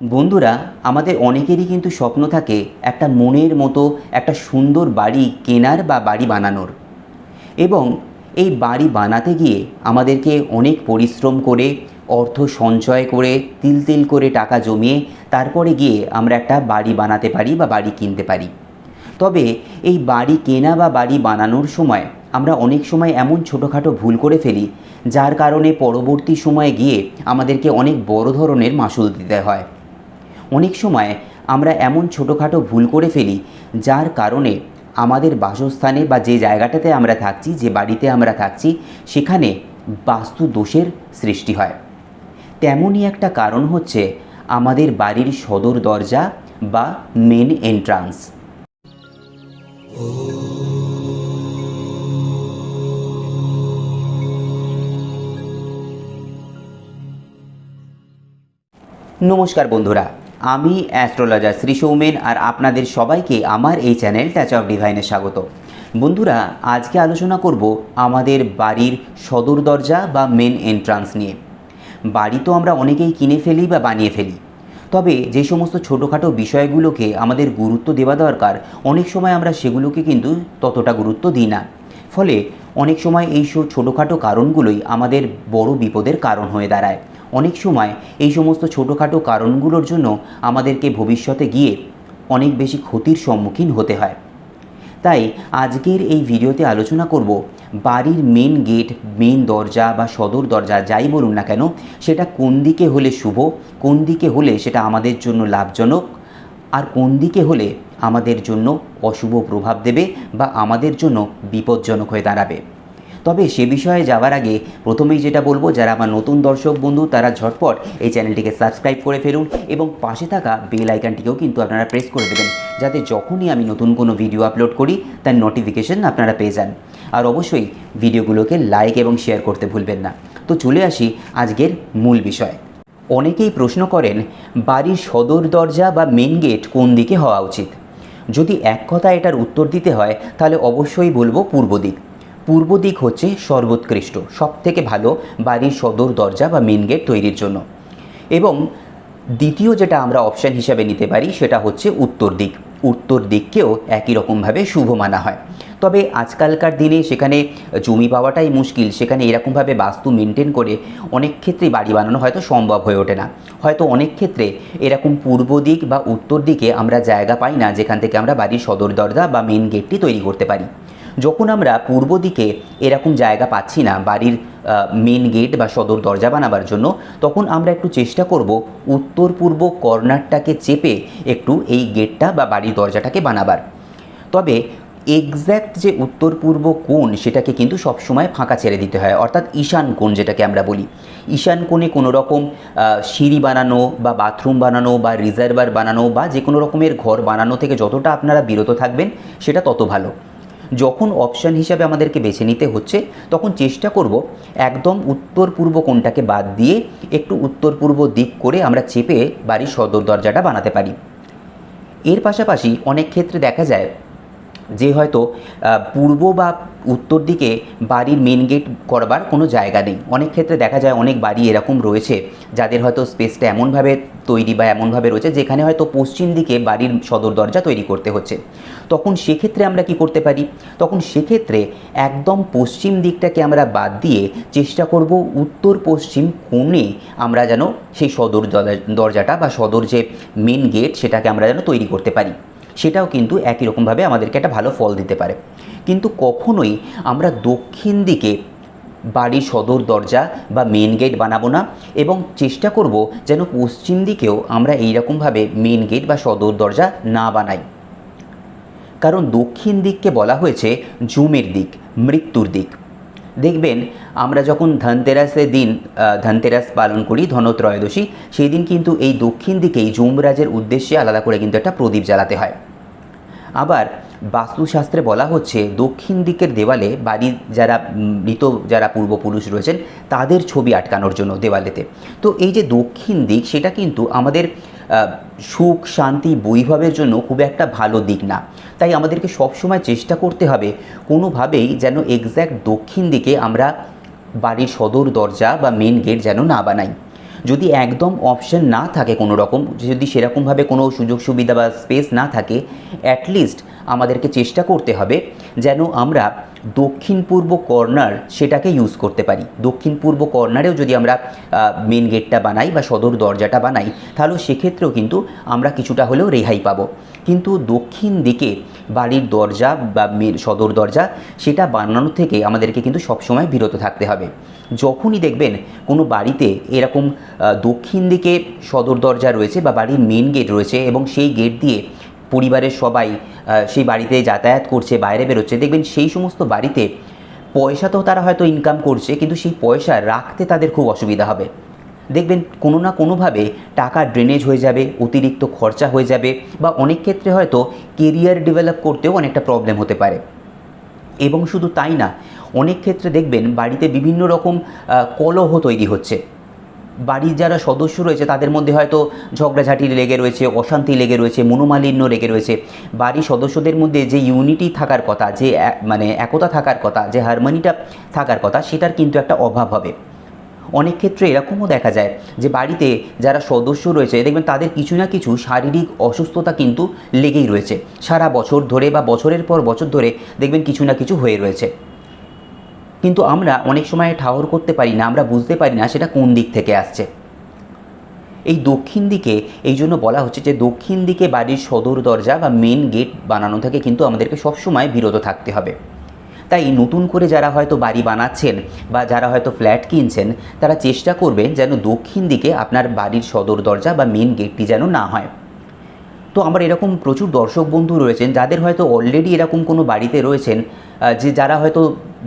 বন্ধুরা, আমাদের অনেকেরই কিন্তু স্বপ্ন থাকে একটা মনের মতো একটা সুন্দর বাড়ি কেনার বা বাড়ি বানানোর। এবং এই বাড়ি বানাতে গিয়ে আমাদেরকে অনেক পরিশ্রম করে, অর্থ সঞ্চয় করে, তিল তিল করে টাকা জমিয়ে তারপরে গিয়ে আমরা একটা বাড়ি বানাতে পারি বা বাড়ি কিনতে পারি। তবে এই বাড়ি কেনা বা বাড়ি বানানোর সময় আমরা অনেক সময় এমন ছোটোখাটো ভুল করে ফেলি, যার কারণে পরবর্তী সময়ে গিয়ে আমাদেরকে অনেক বড় ধরনের মাসুল দিতে হয়। অনেক সময় আমরা এমন ছোটোখাটো ভুল করে ফেলি, যার কারণে আমাদের বাসস্থানে বা যে জায়গাটাতে আমরা থাকছি, যে বাড়িতে আমরা থাকছি, সেখানে বাস্তু দোষের সৃষ্টি হয়। তেমনই একটা কারণ হচ্ছে আমাদের বাড়ির সদর দরজা বা মেন এন্ট্রান্স নমস্কার বন্ধুরা আমি অ্যাস্ট্রোলজার শ্রী সৌমেন আর আপনাদের সবাইকে আমার এই চ্যানেল টাচ অফ ডিভাইনে স্বাগত। বন্ধুরা, আজকে আলোচনা করব আমাদের বাড়ির সদর দরজা বা মেন এন্ট্রান্স নিয়ে। বাড়ি তো আমরা অনেকেই কিনে ফেলি বা বানিয়ে ফেলি। তবে যে সমস্ত ছোটোখাটো বিষয়গুলোকে আমাদের গুরুত্ব দেওয়া দরকার, অনেক সময় আমরা সেগুলোকে কিন্তু ততটা গুরুত্ব দিই না। ফলে অনেক সময় এই ছোটোখাটো কারণগুলোই আমাদের বড় বিপদের কারণ হয়ে দাঁড়ায়। অনেক সময় এই সমস্ত ছোটোখাটো কারণগুলোর জন্য আমাদেরকে ভবিষ্যতে গিয়ে অনেক বেশি ক্ষতির সম্মুখীন হতে হয়। তাই আজকের এই ভিডিওতে আলোচনা করব বাড়ির মেন গেট মেন দরজা বা সদর দরজা যাই বলুন না কেন, সেটা কোন দিকে হলে শুভ, কোন দিকে হলে সেটা আমাদের জন্য লাভজনক, আর কোন দিকে হলে আমাদের জন্য অশুভ প্রভাব দেবে বা আমাদের জন্য বিপজ্জনক হয়ে দাঁড়াবে। তবে সে বিষয়ে যাওয়ার আগে প্রথমেই যেটা বলব, যারা আমার নতুন দর্শক বন্ধু, তারা ঝটপট এই চ্যানেলটিকে সাবস্ক্রাইব করে ফেলুন এবং পাশে থাকা বেল আইকনটিকেও কিন্তু আপনারা প্রেস করে দেবেন, যাতে যখনই আমি নতুন কোনো ভিডিও আপলোড করি, তার নোটিফিকেশন আপনারা পেয়ে যান। আর অবশ্যই ভিডিওগুলোকে লাইক এবং শেয়ার করতে ভুলবেন না। তো চলে আসি আজকের মূল বিষয়। অনেকেই প্রশ্ন করেন, বাড়ির সদর দরজা বা মেন গেট কোন দিকে হওয়া উচিত? যদি এক কথা এটার উত্তর দিতে হয়, তাহলে অবশ্যই বলব পূর্ব দিক। পূর্ব দিক হচ্ছে সর্বোৎকৃষ্ট সব থেকে ভালো বাড়ির সদর দরজা বা মেন গেট তৈরির জন্য। এবং দ্বিতীয় যেটা আমরা অপশান হিসাবে নিতে পারি, সেটা হচ্ছে উত্তর দিক। উত্তর দিককেও একই রকমভাবে শুভ মানা হয়। তবে আজকালকার দিনে সেখানে জমি পাওয়াটাই মুশকিল, সেখানে এরকমভাবে বাস্তু মেনটেন করে অনেক ক্ষেত্রে বাড়ি বানানো হয়তো সম্ভব হয়ে ওঠে না। হয়তো অনেক ক্ষেত্রে এরকম পূর্ব দিক বা উত্তর দিকে আমরা জায়গা পাই না, যেখান থেকে আমরা বাড়ির সদর দরজা বা মেন গেটটি তৈরি করতে পারি। যখন আমরা পূর্ব দিকে এরকম জায়গা পাচ্ছি না, বাড়ির মেন গেট বা সদর দরজা বানাবার জন্য, তখন আমরা একটু চেষ্টা করব উত্তর পূর্ব কর্নারটাকে চেপে একটু এই গেটটা বা বাড়ির দরজাটাকে বানাবার। তবে এক্স্যাক্ট যে উত্তর পূর্ব কোণ, সেটাকে কিন্তু সবসময় ফাঁকা ছেড়ে দিতে হয়, অর্থাৎ ঈশান কোণ যেটাকে আমরা বলি। ঈশান কোণে কোনো রকম সিঁড়ি বানানো বা বাথরুম বানানো বা রিজার্ভার বানানো বা যে কোনো রকমের ঘর বানানো থেকে যতটা আপনারা বিরত থাকবেন, সেটা তত ভালো। যখন অপশান হিসাবে আমাদেরকে বেছে নিতে হচ্ছে, তখন চেষ্টা করব একদম উত্তর পূর্ব কোনটাকে বাদ দিয়ে একটু উত্তর পূর্ব দিক করে আমরা চেপে বাড়ির সদর দরজাটা বানাতে পারি। এর পাশাপাশি অনেক ক্ষেত্রে দেখা যায় যে হয়তো পূর্ব বা উত্তর দিকে বাড়ির মেন গেট করবার কোনো জায়গা নেই। অনেক ক্ষেত্রে দেখা যায় অনেক বাড়ি এরকম রয়েছে, যাদের হয়তো স্পেসটা এমনভাবে তৈরি বা এমনভাবে রয়েছে, যেখানে হয়তো পশ্চিম দিকে বাড়ির সদর দরজা তৈরি করতে হচ্ছে। তখন সেক্ষেত্রে আমরা কি করতে পারি? তখন সেক্ষেত্রে একদম পশ্চিম দিকটাকে আমরা বাদ দিয়ে চেষ্টা করব উত্তর পশ্চিম কোণে আমরা যেন সেই সদর দরজাটা বা সদর যে মেন গেট সেটাকে আমরা যেন তৈরি করতে পারি। সেটাও কিন্তু একই রকমভাবে আমাদেরকে একটা ভালো ফল দিতে পারে। কিন্তু কখনোই আমরা দক্ষিণ দিকে বাড়ির সদর, দরজা বা মেন গেট বানাবো না এবং চেষ্টা করব যেন পশ্চিম দিকেও আমরা এইরকমভাবে মেন গেট বা সদর, দরজা না বানাই। কারণ দক্ষিণ দিককে বলা হয়েছে জুমের দিক, মৃত্যুর দিক। দেখবেন, আমরা যখন ধনতেরাসের দিন ধনতেরাস পালন করি, ধনত্রয়োদশী, সেই দিন কিন্তু এই দক্ষিণ দিকেই যুমরাজের উদ্দেশ্যে আলাদা করে কিন্তু একটা প্রদীপ জ্বালাতে হয়। আবার বাস্তুশাস্ত্রে বলা হচ্ছে দক্ষিণ দিকের দেওয়ালে বাড়ির যারা মৃত, যারা পূর্বপুরুষ রয়েছেন, তাদের ছবি আটকানোর জন্য দেওয়ালেতে। তো এই যে দক্ষিণ দিক, সেটা কিন্তু আমাদের সুখ, শান্তি, বৈভবের জন্য খুব একটা ভালো দিক না। তাই আমাদেরকে সবসময় চেষ্টা করতে হবে কোনোভাবেই যেন এক্স্যাক্ট দক্ষিণ দিকে আমরা বাড়ির সদর দরজা বা মেন গেট যেন না বানাই। যদি একদম অপশন না থাকে কোনো রকম যদি সেরকমভাবে কোনো সুযোগ সুবিধা বা স্পেস না থাকে অ্যাটলিস্ট আমাদেরকে চেষ্টা করতে হবে যেন আমরা দক্ষিণ পূর্ব কর্নার সেটাকে ইউজ করতে পারি। দক্ষিণ পূর্ব কর্নারেও যদি আমরা মেন গেটটা বানাই বা সদর দরজাটা বানাই, তাহলে সেক্ষেত্রেও কিন্তু আমরা কিছুটা হলেও রেহাই পাবো। কিন্তু দক্ষিণ দিকে বাড়ির দরজা বা মেন সদর দরজা, সেটা বানানো থেকে আমাদেরকে কিন্তু সবসময় বিরত থাকতে হবে। যখনই দেখবেন কোনো বাড়িতে এরকম দক্ষিণ দিকে সদর দরজা রয়েছে বা বাড়ির মেন গেট রয়েছে এবং সেই গেট দিয়ে পরিবারের সবাই সেই বাড়িতে যাতায়াত করছে, বাইরে বেরোচ্ছে। দেখবেন সেই সমস্ত বাড়িতে পয়সা তো তারা হয়তো ইনকাম করছে, কিন্তু সেই পয়সা রাখতে তাদের খুব অসুবিধা হবে। দেখবেন কোনো না কোনোভাবে টাকা ড্রেনেজ হয়ে যাবে, অতিরিক্ত খরচা হয়ে যাবে, বা অনেক ক্ষেত্রে হয়তো কেরিয়ার ডেভেলপ করতেও অনেকটা প্রবলেম হতে পারে। এবং শুধু তাই না, অনেক ক্ষেত্রে দেখবেন বাড়িতে বিভিন্ন রকম কলহ তৈরি হচ্ছে। বাড়ির যারা সদস্য রয়েছে, তাদের মধ্যে হয়তো ঝগড়াঝাটি লেগে রয়েছে, অশান্তি লেগে রয়েছে, মনোমালিন্য লেগে রয়েছে। বাড়ির সদস্যদের মধ্যে যে ইউনিটি থাকার কথা, যে মানে একতা থাকার কথা, যে হারমোনিটা থাকার কথা, সেটার কিন্তু একটা অভাব হবে। অনেক ক্ষেত্রে এরকমও দেখা যায় যে বাড়িতে যারা সদস্য রয়েছে, দেখবেন তাদের কিছু না কিছু শারীরিক অসুস্থতা কিন্তু লেগেই রয়েছে। সারা বছর ধরে বা বছরের পর বছর ধরে দেখবেন কিছু না কিছু হয়ে রয়েছে। কিন্তু আমরা অনেক সময় ঠাহর করতে পারি না, আমরা বুঝতে পারি না সেটা কোন দিক থেকে আসছে। এই দক্ষিণ দিকে, এই জন্য বলা হচ্ছে যে দক্ষিণ দিকে বাড়ির সদর দরজা বা মেন গেট বানানো থেকে কিন্তু আমাদেরকে সবসময় বিরত থাকতে হবে। তাই নতুন করে যারা হয়তো বাড়ি বানাচ্ছেন বা যারা হয়তো ফ্ল্যাট কিনছেন, তারা চেষ্টা করবেন যেন দক্ষিণ দিকে আপনার বাড়ির সদর দরজা বা মেন গেটটি যেন না হয়। তো আমার এরকম প্রচুর দর্শক বন্ধু রয়েছেন, যাদের হয়তো অলরেডি এরকম কোনো বাড়িতে রয়েছেন যে যারা হয়তো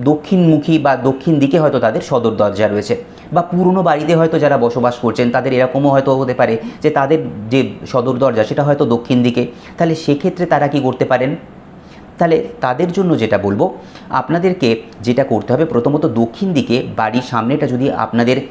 দক্ষিণমুখী বা দক্ষিণ দিকে হয়তো তাদের সদর দরজা রয়েছে বা পুরনো বাড়িতে হয়তো যারা বসবাস করছেন, তাদের এরকমও হয়তো হতে পারে যে তাদের যে সদর দরজা সেটা হয়তো দক্ষিণ দিকে। তাহলে সেক্ষেত্রে তারা কি করতে পারেন? তাহলে তাদের জন্য যেটা বলব, আপনাদেরকে যেটা করতে হবে প্রথমত দক্ষিণ দিকে বাড়ির সামনেটা যদি আপনাদের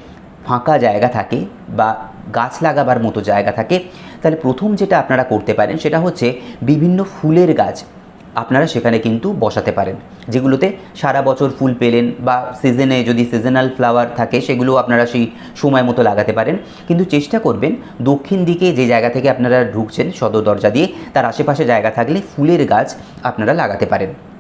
ফাঁকা জায়গা থাকে বা গাছ লাগাবার মতো জায়গা থাকে, তাহলে প্রথম যেটা আপনারা করতে পারেন সেটা হচ্ছে বিভিন্ন ফুলের গাছ আপনারা সেখানে কিন্তু বসাতে পারেন। যেগুলোতে সারা বছর ফুল পেলেন বা সিজনে যদি সিজনাল ফ্লাওয়ার থাকে সেগুলো আপনারা সেই সময় মতো লাগাতে পারেন। কিন্তু চেষ্টা করবেন দক্ষিণ দিকে যে জায়গা থেকে আপনারা ঢুকছেন সদর দরজা দিয়ে, তার আশেপাশে জায়গা থাকলে ফুলের গাছ আপনারা লাগাতে পারেন।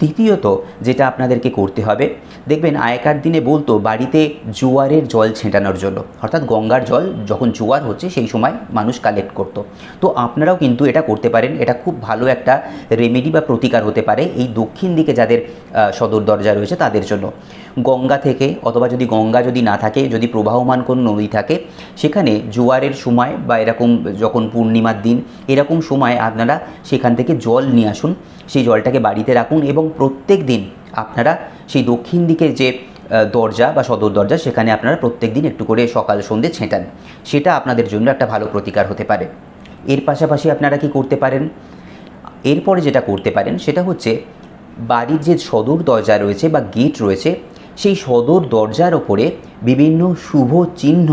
দ্বিতীয়ত যেটা আপনাদেরকে করতে হবে, দেখবেন আগেকার দিনে বলতো বাড়িতে জোয়ারের জল ছেঁটানোর জন্য। অর্থাৎ গঙ্গার জল যখন জোয়ার হচ্ছে সেই সময় মানুষ কালেক্ট করত। তো আপনারাও কিন্তু এটা করতে পারেন। এটা খুব ভালো একটা রেমেডি বা প্রতিকার হতে পারে এই দক্ষিণ দিকে যাদের সদর দরজা রয়েছে তাদের জন্য। গঙ্গা থেকে, অথবা যদি গঙ্গা যদি না থাকে, যদি প্রবাহমান কোনো নদী থাকে, সেখানে জোয়ারের সময় বা এরকম যখন পূর্ণিমার দিন, এরকম সময় আপনারা সেখান থেকে জল নিয়ে আসুন। সেই জলটাকে বাড়িতে রাখুন এবং প্রত্যেক দিন আপনারা সেই দক্ষিণ দিকের যে দরজা বা সদর দরজা, সেখানে আপনারা প্রত্যেক দিন একটু করে সকাল সন্ধ্যে ছেঁটান। সেটা আপনাদের জন্য একটা ভালো প্রতিকার হতে পারে। এর পাশাপাশি আপনারা কি করতে পারেন? এরপরে যেটা করতে পারেন, সেটা হচ্ছে বাড়ির যে সদর দরজা রয়েছে বা গেট রয়েছে সেই সদর দরজার ওপরে বিভিন্ন শুভ চিহ্ন,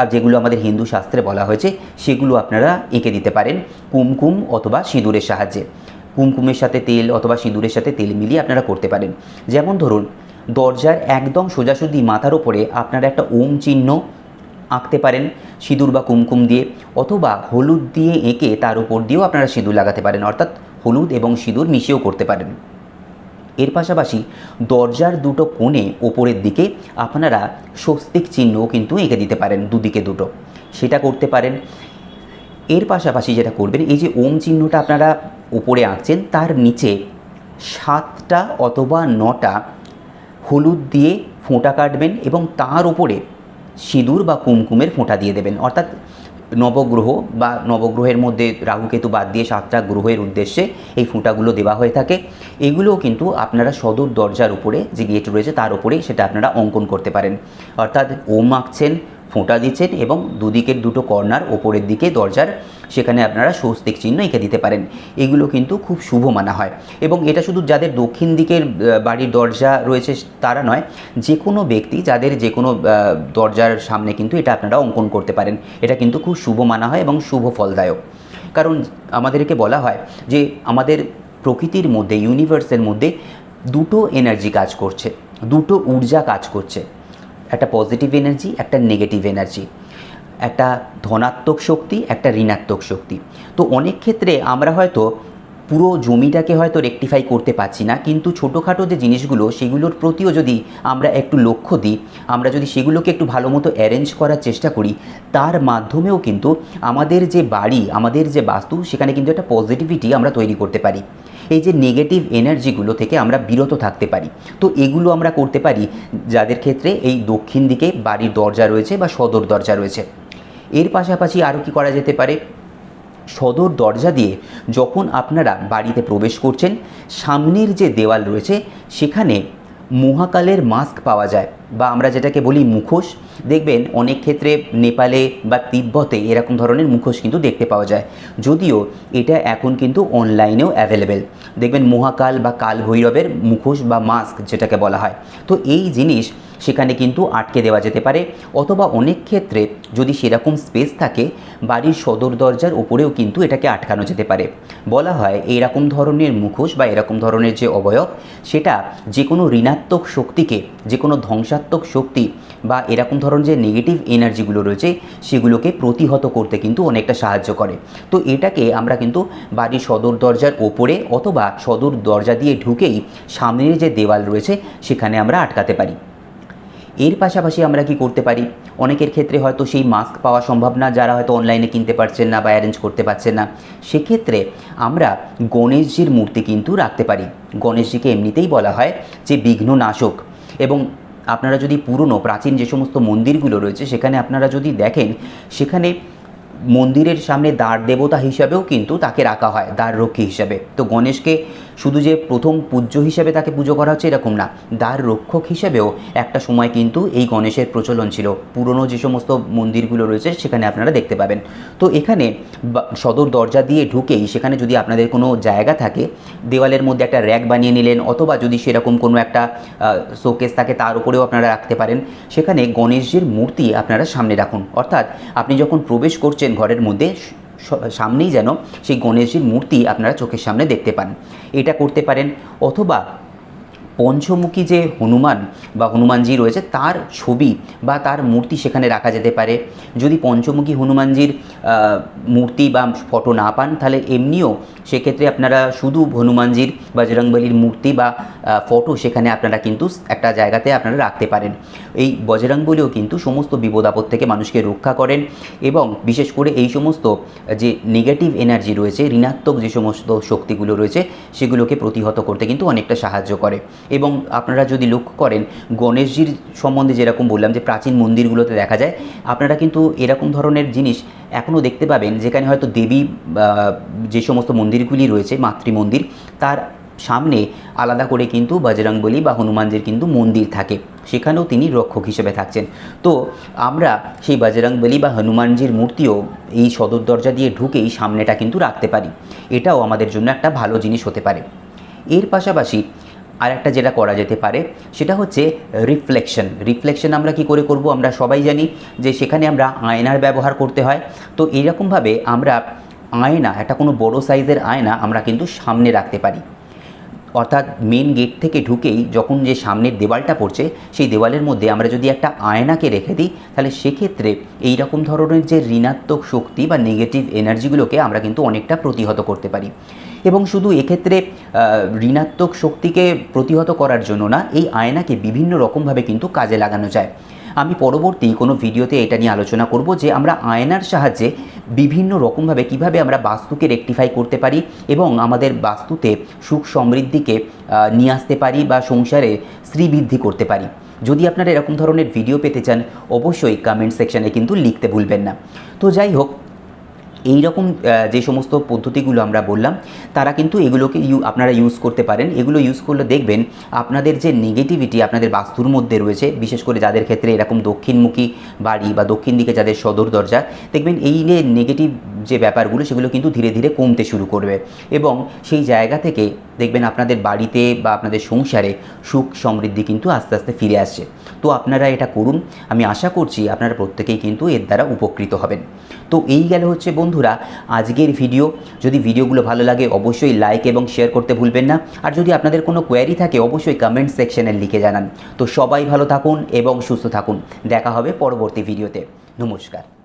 আর যেগুলো আমাদের হিন্দু শাস্ত্রে বলা হয়েছে, সেগুলো আপনারা এঁকে দিতে পারেন। কুমকুম অথবা সিঁদুরের সাহায্যে। কুমকুমের সাথে তেল অথবা সিঁদুরের সাথে তেল মিলিয়ে আপনারা করতে পারেন। যেমন ধরুন, দরজার একদম সোজাসুজি মাথার ওপরে আপনারা একটা ওম চিহ্ন আঁকতে পারেন, সিঁদুর বা কুমকুম দিয়ে, অথবা হলুদ দিয়ে এঁকে তার উপর দিয়েও আপনারা সিঁদুর লাগাতে পারেন। অর্থাৎ হলুদ এবং সিঁদুর মিশিয়েও করতে পারেন। এর পাশাপাশি দরজার দুটো কোণে ওপরের দিকে আপনারা স্বস্তিক চিহ্নও কিন্তু এঁকে দিতে পারেন, দুদিকে দুটো। সেটা করতে পারেন। এর পাশাপাশি যেটা করবেন, এই যে ওম চিহ্নটা আপনারা উপরে আঁকছেন, তার নিচে সাতটা অথবা নটা হলুদ দিয়ে ফোঁটা কাটবেন এবং তার উপরে সিঁদুর বা কুমকুমের ফোঁটা দিয়ে দেবেন। অর্থাৎ নবগ্রহ বা নবগ্রহের মধ্যে রাহুকেতু বাদ দিয়ে সাতটা গ্রহের উদ্দেশ্যে এই ফোঁটাগুলো দেওয়া হয়ে থাকে। এগুলোও কিন্তু আপনারা সদর দরজার উপরে যে গেট রয়েছে তার উপরেই সেটা আপনারা অঙ্কন করতে পারেন। অর্থাৎ ওম আঁকছেন ফোঁটা দিচ্ছেন এবং দুদিকের দুটো কর্নার ওপরের দিকে দরজার সেখানে আপনারা স্বস্তিক চিহ্ন এঁকে দিতে পারেন। এগুলো কিন্তু খুব শুভ মানা হয়। এবং এটা শুধু যাদের দক্ষিণ দিকের বাড়ির দরজা রয়েছে তারা নয় যে কোনো ব্যক্তি, যাদের যে কোনো দরজার সামনে কিন্তু এটা আপনারা অঙ্কন করতে পারেন। এটা কিন্তু খুব শুভ মানা হয় এবং শুভ ফলদায়ক। কারণ আমাদেরকে বলা হয় যে আমাদের প্রকৃতির মধ্যে ইউনিভার্সের মধ্যে দুটো এনার্জি কাজ করছে, দুটো ঊর্জা কাজ করছে। একটা পজিটিভ এনার্জি একটা নেগেটিভ এনার্জি একটা ধনাত্মক শক্তি, একটা ঋণাত্মক শক্তি। তো অনেক ক্ষেত্রে আমরা হয়তো পুরো জমিটাকে হয়তো রেকটিফাই করতে পারছি না, কিন্তু ছোটোখাটো যে জিনিসগুলো, সেগুলোর প্রতিও যদি আমরা একটু লক্ষ্য দিই, আমরা যদি সেগুলোকে একটু ভালো মতো অ্যারেঞ্জ করার চেষ্টা করি, তার মাধ্যমেও কিন্তু আমাদের যে বাড়ি, আমাদের যে বাস্তু, সেখানে কিন্তু একটা পজিটিভিটি আমরা তৈরি করতে পারি। এই যে নেগেটিভ এনার্জিগুলো থেকে আমরা বিরত থাকতে পারি। তো এগুলো আমরা করতে পারি যাদের ক্ষেত্রে এই দক্ষিণ দিকে বাড়ির দরজা রয়েছে বা সদর দরজা রয়েছে। এর পাশাপাশি আরও কি করা যেতে পারে? সদর দরজা দিয়ে যখন আপনারা বাড়িতে প্রবেশ করছেন, সামনের যে দেওয়াল রয়েছে, সেখানে মহাকালের মাস্ক পাওয়া যায়। বা আমরা যেটাকে বলি মুখোশ, দেখবেন অনেক ক্ষেত্রে নেপালে বা তিব্বতে এরকম ধরনের মুখোশ কিন্তু দেখতে পাওয়া যায়। যদিও এটা এখন কিন্তু অনলাইনেও অ্যাভেলেবেল দেখবেন মহাকাল বা কাল ভৈরবের মুখোশ বা মাস্ক যেটাকে বলা হয়। তো এই জিনিস সেখানে কিন্তু আটকে দেওয়া যেতে পারে। অথবা অনেক ক্ষেত্রে যদি সেরকম স্পেস থাকে, বাড়ির সদর দরজার উপরেও কিন্তু এটাকে আটকানো যেতে পারে। বলা হয় এরকম ধরনের মুখোশ বা এরকম ধরনের যে অবয়ব, সেটা যে কোনো ঋণাত্মক শক্তিকে যে কোনো ধ্বংসাত্মক শক্তি বা এরকম ধরনের যে নেগেটিভ এনার্জিগুলো রয়েছে, সেগুলোকে প্রতিহত করতে কিন্তু অনেকটা সাহায্য করে। তো এটাকে আমরা কিন্তু বাড়ির সদর দরজার ওপরে অথবা সদর দরজা দিয়ে ঢুকেই সামনের যে দেওয়াল রয়েছে, সেখানে আমরা আটকাতে পারি। এর পাশাপাশি আমরা কি করতে পারি? অনেকের ক্ষেত্রে হয়তো সেই মাস্ক পাওয়া সম্ভব না, যারা হয়তো অনলাইনে কিনতে পারছেন না বা অ্যারেঞ্জ করতে পারছেন না। সেক্ষেত্রে আমরা গণেশজির মূর্তি কিন্তু রাখতে পারি। গণেশজিকে এমনিতেই বলা হয় যে বিঘ্ন নাশক এবং আপনারা যদি পুরনো, প্রাচীন যে সমস্ত মন্দিরগুলো রয়েছে, সেখানে আপনারা যদি দেখেন, সেখানে মন্দিরের সামনে দ্বার দেবতা হিসাবেও কিন্তু তাকে রাখা হয়, দ্বার রক্ষী হিসাবে। তো গণেশকে শুধু যে প্রথম পূজ্য হিসাবে তাকে পুজো করা হচ্ছে এরকম না, দ্বার রক্ষক হিসেবেও একটা সময় কিন্তু এই গণেশের প্রচলন ছিল। পুরনো যে সমস্ত মন্দিরগুলো রয়েছে সেখানে আপনারা দেখতে পাবেন। তো এখানে সদর দরজা দিয়ে ঢুকেই সেখানে যদি আপনাদের কোনো জায়গা থাকে, দেওয়ালের মধ্যে একটা র্যাক বানিয়ে নিলেন অথবা যদি সেরকম কোনো একটা শোকেস থাকে তার উপরেও আপনারা রাখতে পারেন। সেখানে গণেশজির মূর্তি আপনারা সামনে রাখুন। অর্থাৎ আপনি যখন প্রবেশ করছেন ঘরের মধ্যে সামনেই যেন সেই গণেশজির মূর্তি আপনারা চোখের সামনে দেখতে পান। এটা করতে পারেন অথবা পঞ্চমুখী যে হনুমান বা হনুমানজি রয়েছে, তার ছবি বা তার মূর্তি সেখানে রাখা যেতে পারে। যদি পঞ্চমুখী হনুমানজির মূর্তি বা ফটো না পান, তাহলে এমনিও সেক্ষেত্রে আপনারা শুধু হনুমানজির বজরংবলির মূর্তি বা ফটো সেখানে আপনারা কিন্তু একটা জায়গাতে আপনারা রাখতে পারেন। এই বজরংবলিও কিন্তু সমস্ত বিপদ আপদ থেকে মানুষকে রক্ষা করেন এবং বিশেষ করে এই সমস্ত যে নেগেটিভ এনার্জি রয়েছে, ঋণাত্মক যে সমস্ত শক্তিগুলো রয়েছে, সেগুলোকে প্রতিহত করতে কিন্তু অনেকটা সাহায্য করে। এবং আপনারা যদি লক্ষ্য করেন, গণেশজির সম্বন্ধে যেরকম বললাম যে প্রাচীন মন্দিরগুলোতে দেখা যায়, আপনারা কিন্তু এরকম ধরনের জিনিস এখনও দেখতে পাবেন, যেখানে হয়তো দেবী যে সমস্ত মন্দিরগুলি রয়েছে মাতৃ মন্দির তার সামনে আলাদা করে কিন্তু বজরংবলী বা হনুমানজির কিন্তু মন্দির থাকে। সেখানেও তিনি রক্ষক হিসেবে থাকছেন। তো আমরা সেই বজরংবলী বা হনুমানজির মূর্তিও এই সদর দরজা দিয়ে ঢুকেই সামনেটা কিন্তু রাখতে পারি। এটাও আমাদের জন্য একটা ভালো জিনিস হতে পারে। এর পাশাপাশি আর একটা যেটা করা যেতে পারে, সেটা হচ্ছে রিফ্লেকশন রিফ্লেকশন আমরা কি করে করব? আমরা সবাই জানি যে সেখানে আমরা আয়নার ব্যবহার করতে হয়। তো এইরকমভাবে আমরা আয়না, একটা কোনো বড় সাইজের আয়না আমরা কিন্তু সামনে রাখতে পারি। অর্থাৎ মেন গেট থেকে ঢুকেই যখন যে সামনের দেওয়ালটা পড়ছে, সেই দেওয়ালের মধ্যে আমরা যদি একটা আয়নাকে রেখে দিই, তাহলে সেক্ষেত্রে এই রকম ধরনের যে ঋণাত্মক শক্তি বা নেগেটিভ এনার্জিগুলোকে আমরা কিন্তু অনেকটা প্রতিহত করতে পারি। এবং শুধু এক্ষেত্রে ঋণাত্মক শক্তিকে প্রতিহত করার জন্য না, এই আয়নাকে বিভিন্ন রকমভাবে কিন্তু কাজে লাগানো যায়। আমি পরবর্তী কোনো ভিডিওতে এটা নিয়ে আলোচনা করব যে আমরা আয়নার সাহায্যে বিভিন্ন রকমভাবে কীভাবে আমরা বাস্তুকে রেকটিফাই করতে পারি এবং আমাদের বাস্তুতে সুখ সমৃদ্ধিকে নিয়ে আসতে পারি বা সংসারে শ্রীবৃদ্ধি করতে পারি। যদি আপনারা এরকম ধরনের ভিডিও পেতে চান, অবশ্যই কমেন্ট সেকশানে কিন্তু লিখতে ভুলবেন না। তো যাই হোক এই রকম যে সমস্ত পদ্ধতিগুলো আমরা বললাম, তারা কিন্তু এগুলোকে ইউ, আপনারা ইউজ করতে পারেন। এগুলো ইউজ করলে দেখবেন আপনাদের যে নেগেটিভিটি আপনাদের বাস্তুর মধ্যে রয়েছে, বিশেষ করে যাদের ক্ষেত্রে এরকম দক্ষিণমুখী বাড়ি বা দক্ষিণ দিকে যাদের সদর দরজা, দেখবেন এই নেগেটিভ যে ব্যাপারগুলো সেগুলো কিন্তু ধীরে ধীরে কমতে শুরু করবে। এবং সেই জায়গা থেকে দেখবেন আপনাদের বাড়িতে বা আপনাদের সংসারে সুখ সমৃদ্ধি কিন্তু আস্তে আস্তে ফিরে আসছে। তো আপনারা এটা করুন। আমি আশা করছি আপনারা প্রত্যেকেই কিন্তু এর দ্বারা উপকৃত হবেন। তো এই গেল হচ্ছে বন্ধুরা আজকের ভিডিও। যদি ভিডিওগুলো ভালো লাগে অবশ্যই লাইক এবং শেয়ার করতে ভুলবেন না। আর যদি আপনাদের কোনো কোয়ারি থাকে অবশ্যই কমেন্ট সেকশনে লিখে জানান। তো সবাই ভালো থাকুন এবং সুস্থ থাকুন। দেখা হবে পরবর্তী ভিডিওতে। নমস্কার।